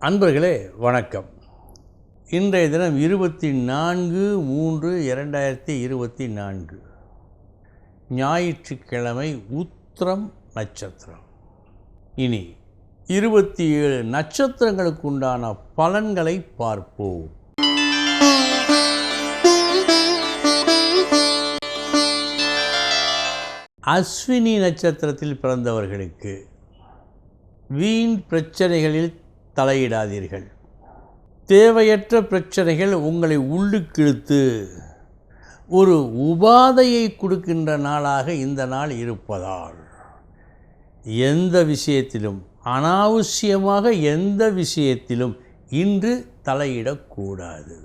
அன்பர்களே வணக்கம். இன்றைய தினம் இருபத்தி நான்கு மூன்று இரண்டாயிரத்தி இருபத்தி நான்கு ஞாயிற்றுக்கிழமை உத்திரம் நட்சத்திரம். இனி இருபத்தி ஏழு நட்சத்திரங்களுக்கு உண்டான பலன்களை பார்ப்போம். அஸ்வினி நட்சத்திரத்தில் பிறந்தவர்களுக்கு வீண் பிரச்சனைகளில் தலையிடாதீர்கள். தேவையற்ற பிரச்சனைகள் உங்களை உள்ளுக்கிழுத்து ஒரு உபாதையை கொடுக்கின்ற நாளாக இந்த நாள் இருப்பதால் எந்த விஷயத்திலும் அனாவசியமாக எந்த விஷயத்திலும் இன்று தலையிடக்கூடாது.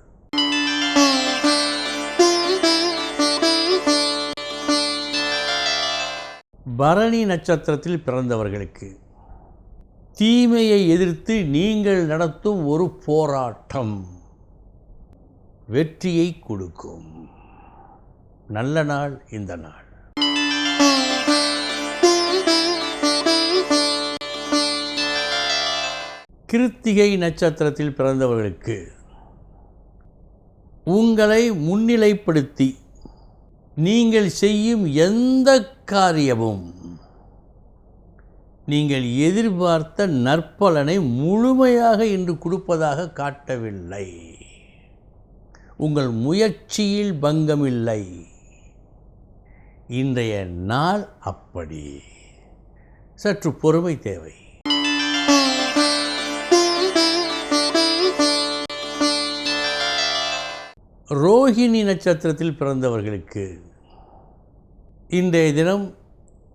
பரணி நட்சத்திரத்தில் பிறந்தவர்களுக்கு தீமையை எதிர்த்து நீங்கள் நடத்தும் ஒரு போராட்டம். வெற்றியை கொடுக்கும். நல்ல நாள் இந்த நாள். கிருத்திகை நட்சத்திரத்தில் பிறந்தவர்களுக்கு உங்களை முன்னிலைப்படுத்தி நீங்கள் செய்யும் எந்த காரியமும் நீங்கள் எதிர்பார்த்த நற்பலனை முழுமையாக இன்று கொடுப்பதாக காட்டவில்லை. உங்கள் முயற்சியில் பங்கமில்லை. இன்றைய நாள் அப்படி. சற்று பொறுமை தேவை. ரோஹிணி நட்சத்திரத்தில் பிறந்தவர்களுக்கு இன்றைய தினம்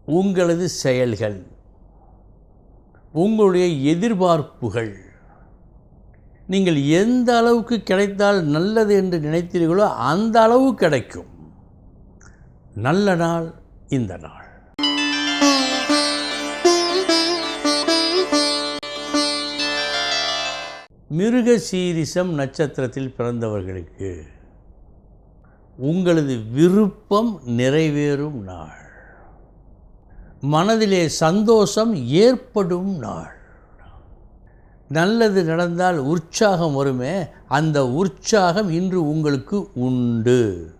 உங்களது செயல்கள். உங்களுடைய எதிர்பார்ப்புகள். நீங்கள் எந்த அளவுக்கு கிடைத்தால் நல்லது என்று நினைத்தீர்களோ அந்த அளவு கிடைக்கும். நல்ல நாள் இந்த நாள். மிருக சீரிசம் நட்சத்திரத்தில் பிறந்தவர்களுக்கு உங்களது விருப்பம் நிறைவேறும் நாள். மனதிலே சந்தோஷம் ஏற்படும் நாள். நல்லது நடந்தால் உற்சாகம் வருமே அந்த உற்சாகம் இன்று உங்களுக்கு உண்டு.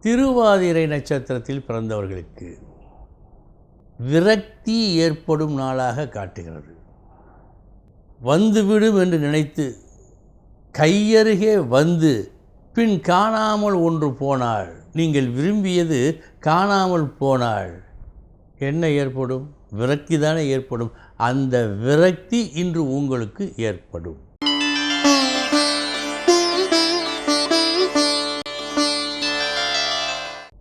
திருவாதிரை நட்சத்திரத்தில் பிறந்தவர்களுக்கு விரக்தி ஏற்படும் நாளாக காட்டுகிறது. வந்துவிடும் என்று நினைத்து கையருகே வந்து பின் காணாமல் ஒன்று போனாள். நீங்கள் விரும்பியது காணாமல் போனாள். என்ன ஏற்படும்? விரக்தி தானே ஏற்படும். அந்த விரக்தி இன்று உங்களுக்கு ஏற்படும்.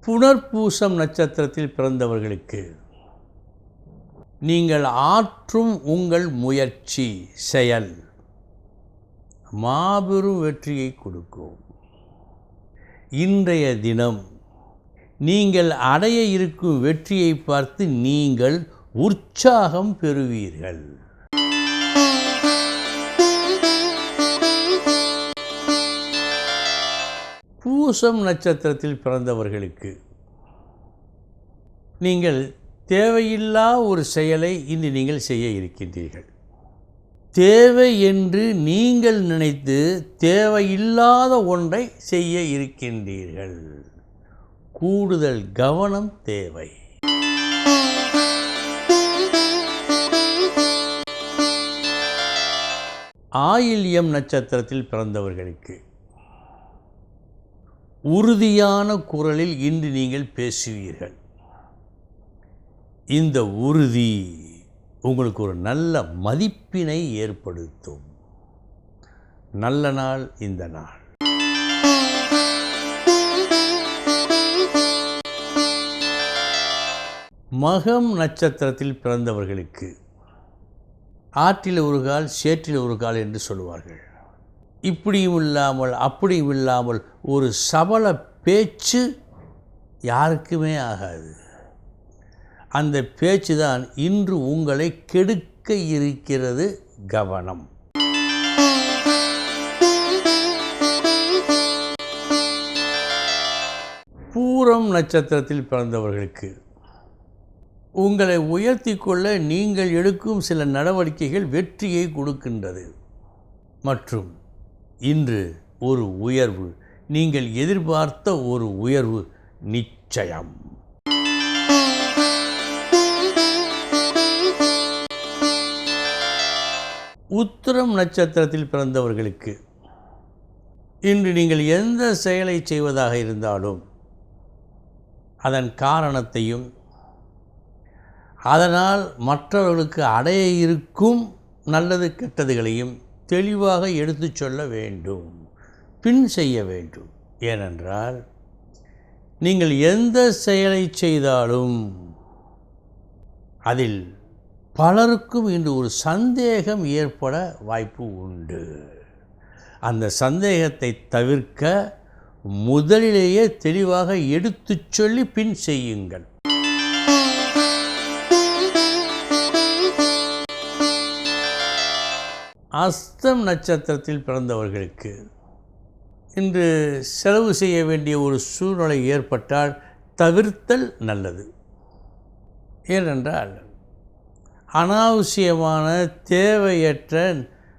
புனர்பூசம் நட்சத்திரத்தில் பிறந்தவர்களுக்கு நீங்கள் ஆற்றும் உங்கள் முயற்சி செயல் மாபெரும் வெற்றியை கொடுக்கும். இன்றைய தினம் நீங்கள் அடைய இருக்கும் வெற்றியை பார்த்து நீங்கள் உற்சாகம் பெறுவீர்கள். பூசம் நட்சத்திரத்தில் பிறந்தவர்களுக்கு நீங்கள் தேவையில்லா ஒரு செயலை இன்று நீங்கள் செய்ய இருக்கின்றீர்கள். தேவை என்று நீங்கள் நினைத்து தேவையில்லாத ஒன்றை செய்ய இருக்கின்றீர்கள். கூடுதல் கவனம் தேவை. ஆயில்யம் நட்சத்திரத்தில் பிறந்தவர்களுக்கு உறுதியான குரலில் இன்று நீங்கள் பேசுவீர்கள். இந்த உறுதி உங்களுக்கு ஒரு நல்ல மதிப்பினை ஏற்படுத்தும். நல்ல நாள் இந்த நாள். மகம் நட்சத்திரத்தில் பிறந்தவர்களுக்கு ஆற்றில் ஒரு கால் சேற்றில் ஒரு கால் என்று சொல்லுவார்கள். இப்படியும் இல்லாமல் அப்படியும் இல்லாமல் ஒரு சபல பேச்சு யாருக்குமே ஆகாது. அந்த பேச்சு தான் இன்று உங்களை கெடுக்க இருக்கிறது கவனம். பூரம் நட்சத்திரத்தில் பிறந்தவர்களுக்கு உங்களை உயர்த்தி கொள்ள நீங்கள் எடுக்கும் சில நடவடிக்கைகள் வெற்றியை கொடுக்கின்றது. மற்றும் இன்று ஒரு உயர்வு நீங்கள் எதிர்பார்த்த ஒரு உயர்வு நிச்சயம். உத்திரம் நட்சத்திரத்தில் பிறந்தவர்களுக்கு இன்று நீங்கள் எந்த செயலை செய்வதாக இருந்தாலும் அதன் காரணத்தையும் அதனால் மற்றவர்களுக்கு அடைய இருக்கும் நல்லது கெட்டதுகளையும் தெளிவாக எடுத்துச் சொல்ல வேண்டும் பின் செய்ய வேண்டும். ஏனென்றால் நீங்கள் எந்த செயலை செய்தாலும் அதில் பலருக்கும் இன்று ஒரு சந்தேகம் ஏற்பட வாய்ப்பு உண்டு. அந்த சந்தேகத்தை தவிர்க்க முதலிலேயே தெளிவாக எடுத்துச் சொல்லி பின் செய்யுங்கள். அஸ்தம் நட்சத்திரத்தில் பிறந்தவர்களுக்கு இன்று செலவு செய்ய வேண்டிய ஒரு சூழ்நிலை ஏற்பட்டால் தவிர்த்தல் நல்லது. ஏனென்றால் அனாவசியமான தேவையற்ற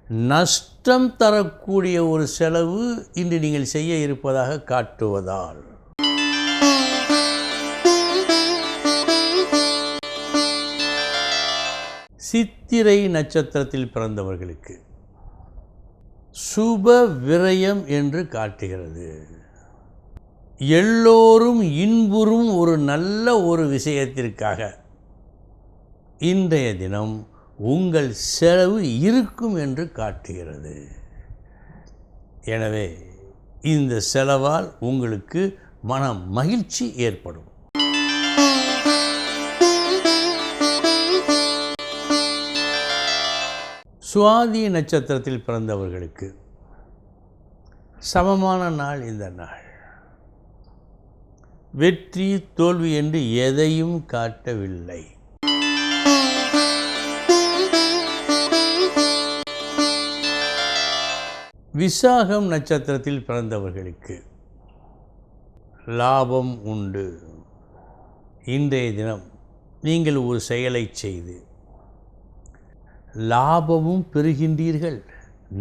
நஷ்டம் தரக்கூடிய ஒரு செலவு இன்று நீங்கள் செய்ய இருப்பதாக காட்டுவதால். சித்திரை நட்சத்திரத்தில் பிறந்தவர்களுக்கு சுப விரயம் என்று காட்டுகிறது. எல்லோரும் இன்புறும் ஒரு நல்ல ஒரு விஷயத்திற்காக இன்றைய தினம் உங்கள் செலவு இருக்கும் என்று காட்டுகிறது. எனவே இந்த செலவால் உங்களுக்கு மன மகிழ்ச்சி ஏற்படும். சுவாதி நட்சத்திரத்தில் பிறந்தவர்களுக்கு சமமான நாள் இந்த நாள். வெற்றி தோல்வி என்று எதையும் காட்டவில்லை. விசாகம் நட்சத்திரத்தில் பிறந்தவர்களுக்கு லாபம் உண்டு. இன்றைய தினம் நீங்கள் ஒரு செயலை செய்து லாபமும் பெறுகின்றீர்கள்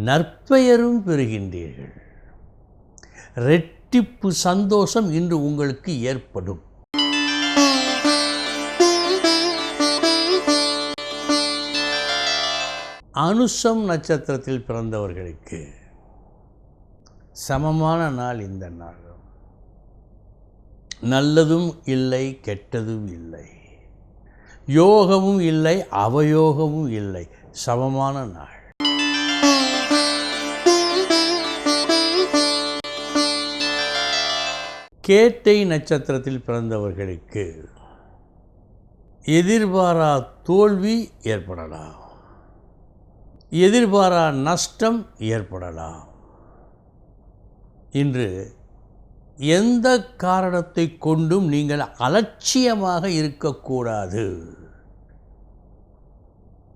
நற்பெயரும் பெறுகின்றீர்கள். ரெட்டிப்பு சந்தோஷம் இன்று உங்களுக்கு ஏற்படும். அனுஷம் நட்சத்திரத்தில் பிறந்தவர்களுக்கு சமமான நாள் இந்த நாள். நல்லதும் இல்லை கெட்டதும் இல்லை. யோகமும் இல்லை அவயோகமும் இல்லை. சமமான நாள். கேட்டை நட்சத்திரத்தில் பிறந்தவர்களுக்கு எதிர்பாரா தோல்வி ஏற்படலாம். எதிர்பாரா நஷ்டம் ஏற்படலாம். இன்று எந்த காரணத்தை கொண்டும் நீங்கள் அலட்சியமாக இருக்கக்கூடாது.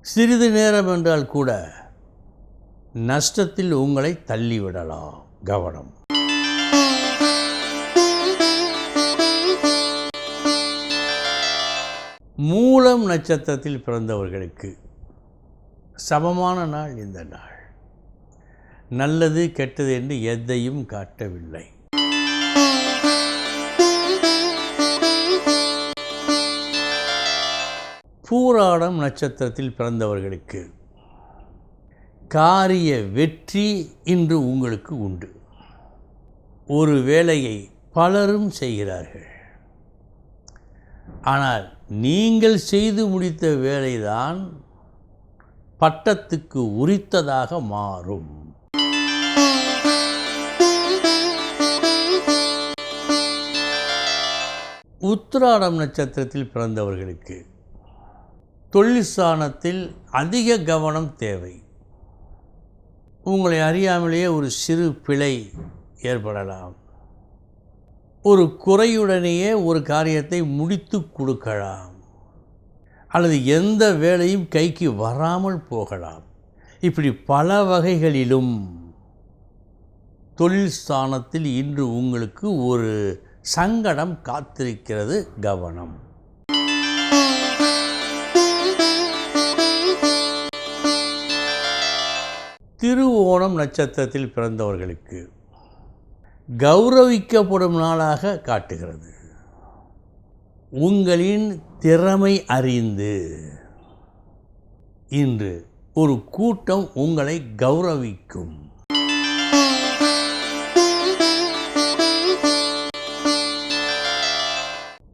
சிறிது நேரம் என்றால் கூட நஷ்டத்தில் உங்களை தள்ளிவிடலாம். கவனம். மூலம் நட்சத்திரத்தில் பிறந்தவர்களுக்கு சமமான நாள் இந்த நாள். நல்லது கெட்டது என்று எதையும் காட்டவில்லை. பூராடம் நட்சத்திரத்தில் பிறந்தவர்களுக்கு காரிய வெற்றி இன்று உங்களுக்கு உண்டு. ஒரு வேலையை பலரும் செய்கிறார்கள். ஆனால் நீங்கள் செய்து முடித்த வேலைதான் பட்டத்துக்கு உரித்ததாக மாறும். உத்திராடம் நட்சத்திரத்தில் பிறந்தவர்களுக்கு தொழிற்சானத்தில் அதிக கவனம் தேவை. உங்களை அறியாமலேயே ஒரு சிறு பிழை ஏற்படலாம். ஒரு குறையுடனேயே ஒரு காரியத்தை முடித்து கொடுக்கலாம். அல்லது எந்த வேலையும் கைக்கு வராமல் போகலாம். இப்படி பல வகைகளிலும் தொழில் ஸ்தானத்தில் இன்று உங்களுக்கு ஒரு சங்கடம் காத்திருக்கிறது கவனம். திருவோணம் நட்சத்திரத்தில் பிறந்தவர்களுக்கு கௌரவிக்கப்படும் நாளாக காட்டுகிறது. உங்களின் திறமை அறிந்து இன்று ஒரு கூட்டம் உங்களை கௌரவிக்கும்.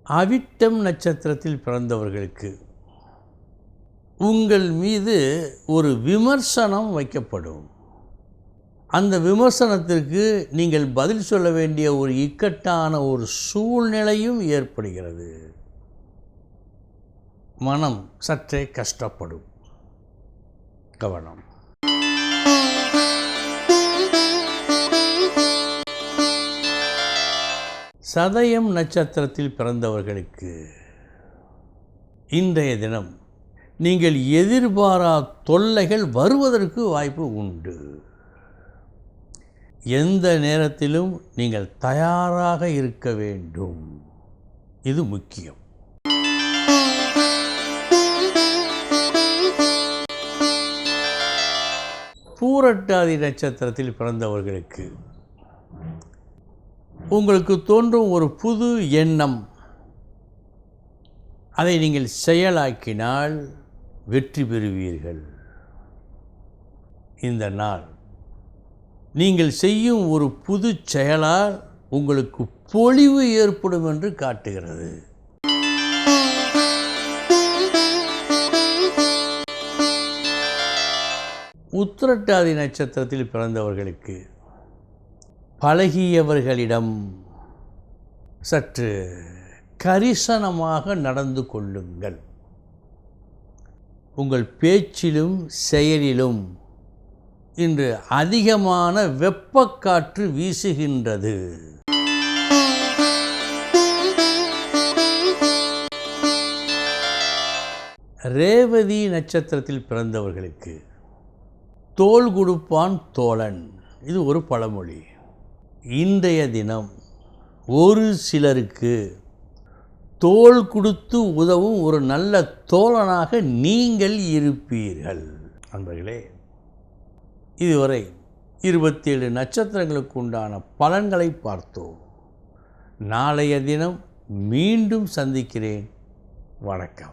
அவிட்டம் நட்சத்திரத்தில் பிறந்தவர்களுக்கு உங்கள் மீது ஒரு விமர்சனம் வைக்கப்படும். அந்த விமர்சனத்திற்கு நீங்கள் பதில் சொல்ல வேண்டிய ஒரு இக்கட்டான ஒரு சூழ்நிலையும் ஏற்படுகிறது. மனம் சற்றே கஷ்டப்படும். கவனம். சதயம் நட்சத்திரத்தில் பிறந்தவர்களுக்கு இன்றைய தினம் நீங்கள் எதிர்பாரா தொல்லைகள் வருவதற்கு வாய்ப்பு உண்டு. எந்த நேரத்திலும் நீங்கள் தயாராக இருக்க வேண்டும். இது முக்கியம். பூரட்டாதி நட்சத்திரத்தில் பிறந்தவர்களுக்கு உங்களுக்கு தோன்றும் ஒரு புது எண்ணம். அதை நீங்கள் செயலாக்கினால் வெற்றி பெறுவீர்கள். இந்த நாள். நீங்கள் செய்யும் ஒரு புது செயலால் உங்களுக்கு பொலிவு ஏற்படும் என்று காட்டுகிறது. உத்திரட்டாதி நட்சத்திரத்தில் பிறந்தவர்களுக்கு பழகியவர்களிடம் சற்று கரிசனமாக நடந்து கொள்ளுங்கள். உங்கள் பேச்சிலும் செயலிலும் இன்று அதிகமான வெப்பக்காற்று வீசுகின்றது. ரேவதி நட்சத்திரத்தில் பிறந்தவர்களுக்கு தோல் கொடுப்பான் தோழன். இது ஒரு பழமொழி. இன்றைய தினம் ஒரு சிலருக்கு தோள் கொடுத்து உதவும் ஒரு நல்ல தோழனாக நீங்கள் இருப்பீர்கள். நண்பர்களே இதுவரை இருபத்தேழு நட்சத்திரங்களுக்கு உண்டான பலன்களை பார்த்தோம். நாளைய தினம் மீண்டும் சந்திக்கிறேன். வணக்கம்.